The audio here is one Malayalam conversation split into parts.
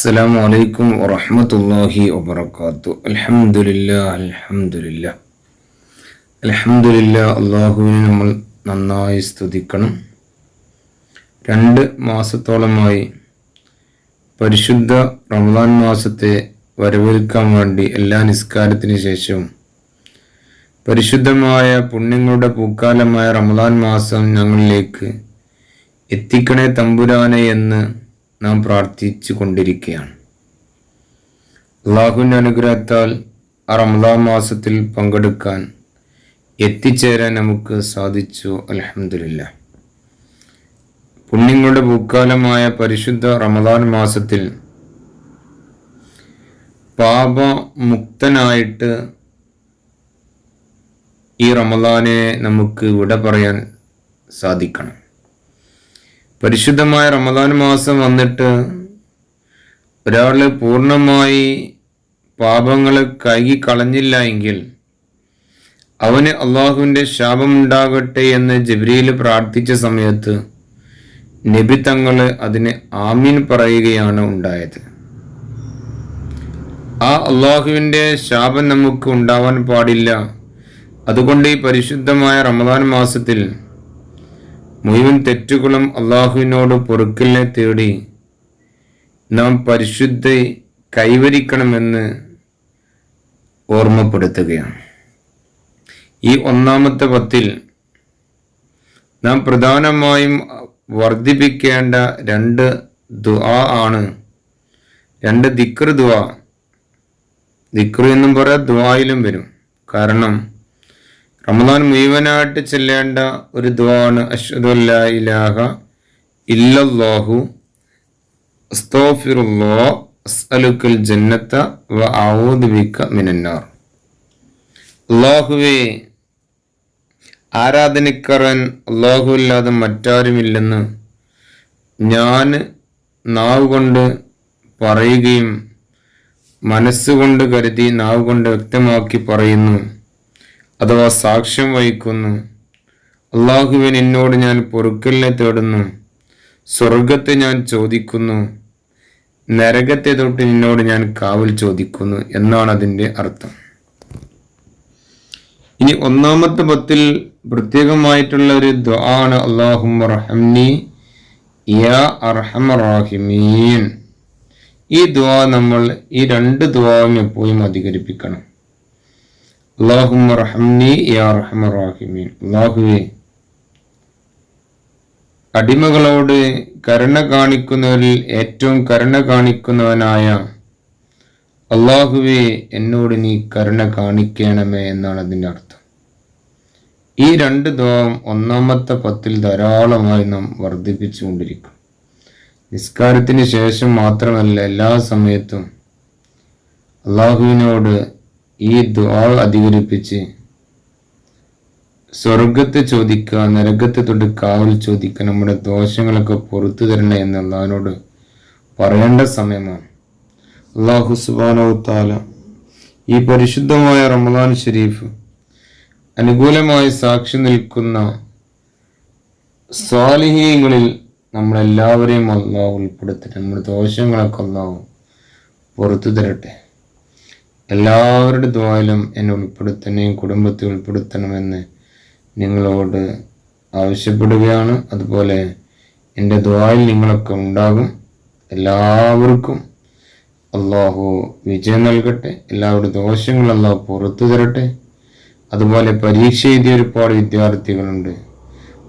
അസ്സലാമു അലൈക്കും വറഹ്മത്തുള്ളാഹി വബറകാത്തു. അൽഹംദുലില്ലാ അൽഹംദുലില്ലാ അൽഹംദുലില്ലാ അള്ളാഹുവിനെ നമ്മൾ നന്നായി സ്തുതിക്കണം. രണ്ട് മാസത്തോളമായി പരിശുദ്ധ റമദാൻ മാസത്തെ വരവേൽക്കാൻ വേണ്ടി എല്ലാ നിസ്കാരത്തിന് ശേഷവും പരിശുദ്ധമായ പുണ്യങ്ങളുടെ പൂക്കാലമായ റമദാൻ മാസം ഞങ്ങളിലേക്ക് എത്തിക്കണേ തമ്പുരാനെ എന്ന് നാം പ്രാർത്ഥിച്ചു കൊണ്ടിരിക്കുകയാണ് അള്ളാഹുവിന്റെ അനുഗ്രഹത്താൽ ആ മാസത്തിൽ പങ്കെടുക്കാൻ എത്തിച്ചേരാൻ നമുക്ക് സാധിച്ചു. അലഹമില്ല പുണ്യങ്ങളുടെ പൂക്കാലമായ പരിശുദ്ധ റമദാൻ മാസത്തിൽ പാപമുക്തനായിട്ട് ഈ റമദാനെ നമുക്ക് വിട പറയാൻ സാധിക്കണം. പരിശുദ്ധമായ റമദാൻ മാസം വന്നിട്ട് ഒരാൾ പൂർണമായി പാപങ്ങൾ കഴുകി കളഞ്ഞില്ല എങ്കിൽ അവന് അള്ളാഹുവിന്റെ ശാപമുണ്ടാകട്ടെ എന്ന് ജബ്രിയിൽ പ്രാർത്ഥിച്ച സമയത്ത് നബി തങ്ങൾ അതിന് ആമീൻ പറയുകയാണ് ഉണ്ടായത്. ആ അള്ളാഹുവിന്റെ ശാപം നമുക്ക് ഉണ്ടാവാൻ പാടില്ല. അതുകൊണ്ട് ഈ പരിശുദ്ധമായ റമദാൻ മാസത്തിൽ മുഴുവൻ തെറ്റുകളും അള്ളാഹുവിനോട് പൊറുക്കലിനെ തേടി നാം പരിശുദ്ധ കൈവരിക്കണമെന്ന് ഓർമ്മപ്പെടുത്തുകയാണ്. ഈ ഒന്നാമത്തെ പത്തിൽ നാം പ്രധാനമായും വർദ്ധിപ്പിക്കേണ്ട രണ്ട് ദുആ ആണ്. രണ്ട് ദിക്ർ ദുആ. ദിക്ർ എന്നും പറയാം ദുആയിലും വരും. കാരണം റമദാൻ മുഴുവനായിട്ട് ചെല്ലേണ്ട ഒരു ദ്വാണ് അഷ്ഹദുല്ലാ ഇലാഹ ഇല്ലല്ലാഹു അസ്തോഫിറുല്ലോ അസ്അലുക്കൽ ജന്നത്ത വ ഔദു ബിക മിനന്നാർ. അള്ളാഹുവേ ആരാധനക്കാരൻ അള്ളാഹു അല്ലാതെ മറ്റാരുമില്ലെന്ന് ഞാൻ നാവ് കൊണ്ട് പറയുകയും മനസ്സുകൊണ്ട് കരുതി നാവ് കൊണ്ട് വ്യക്തമാക്കി പറയുന്നു. അഥവാ സാക്ഷ്യം വഹിക്കുന്നു. അള്ളാഹുവിൻ എന്നോട് ഞാൻ പൊറുക്കലിനെ തേടുന്നു. സ്വർഗത്തെ ഞാൻ ചോദിക്കുന്നു. നരകത്തെ തൊട്ട് നിന്നോട് ഞാൻ കാവൽ ചോദിക്കുന്നു എന്നാണ് അതിന്റെ അർത്ഥം. ഇനി ഒന്നാമത്തെ പത്തിൽ പ്രത്യേകമായിട്ടുള്ള ഒരു ദ്വാണ് അള്ളാഹും റഹംനി യാ ഈ ദ്വാ നമ്മൾ ഈ രണ്ട് ദ്വാവും എപ്പോഴും അധികരിപ്പിക്കണം. അടിമകളോട് കരുണ കാണിക്കുന്നവരിൽ ഏറ്റവും കരുണ കാണിക്കുന്നവനായ അള്ളാഹുവെ എന്നോട് നീ കരുണ കാണിക്കണമേ എന്നാണ് അതിന്റെ അർത്ഥം. ഈ രണ്ട് ദ്വാം ഒന്നാമത്തെ പത്തിൽ ധാരാളമായി നാം വർദ്ധിപ്പിച്ചുകൊണ്ടിരിക്കും നിസ്കാരത്തിന് ശേഷം മാത്രമല്ല എല്ലാ സമയത്തും അള്ളാഹുവിനോട് ഈ ദ്വാ അധികരിപ്പിച്ച് സ്വർഗത്തെ ചോദിക്കുക നരകത്തെ തൊട്ട് കാവൽ ചോദിക്കുക നമ്മുടെ ദോഷങ്ങളൊക്കെ പുറത്തു തരണേ എന്ന് അള്ളഹാനോട് പറയേണ്ട സമയമാണ്. അള്ളാഹു സുബാനോത്താല താല ഈ പരിശുദ്ധമായ റമദാൻ ഷരീഫ് അനുകൂലമായി സാക്ഷി നിൽക്കുന്ന സ്വാലിഹീങ്ങളിൽ നമ്മളെല്ലാവരെയും അള്ളാഹു ഉൾപ്പെടുത്തട്ടെ. നമ്മുടെ ദോഷങ്ങളൊക്കെ അള്ളാഹു പുറത്തു തരട്ടെ. എല്ലാവരുടെ ദ്വായിലും എന്നെ ഉൾപ്പെടുത്തണേയും കുടുംബത്തെ ഉൾപ്പെടുത്തണമെന്ന് നിങ്ങളോട് ആവശ്യപ്പെടുകയാണ്. അതുപോലെ എന്റെ ദ്വായിൽ നിങ്ങളൊക്കെ ഉണ്ടാകും. എല്ലാവർക്കും അള്ളാഹു വിജയം നൽകട്ടെ. എല്ലാവരുടെ ദോഷങ്ങൾ അള്ളാഹു പുറത്തു തരട്ടെ. അതുപോലെ പരീക്ഷ എഴുതിയ ഒരുപാട് വിദ്യാർത്ഥികളുണ്ട്.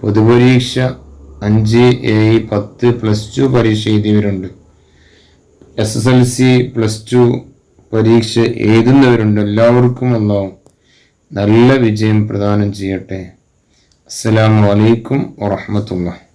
പൊതുപരീക്ഷ അഞ്ച് ഏഴ് പത്ത് പ്ലസ് ടു പരീക്ഷ എഴുതിയവരുണ്ട്. S S L C plus two പരീക്ഷ എഴുതുന്നവരുണ്ട്. എല്ലാവർക്കും അള്ളാഹു നല്ല വിജയം പ്രദാനം ചെയ്യട്ടെ. അസ്സലാമു അലൈക്കും വറഹമത്തുള്ള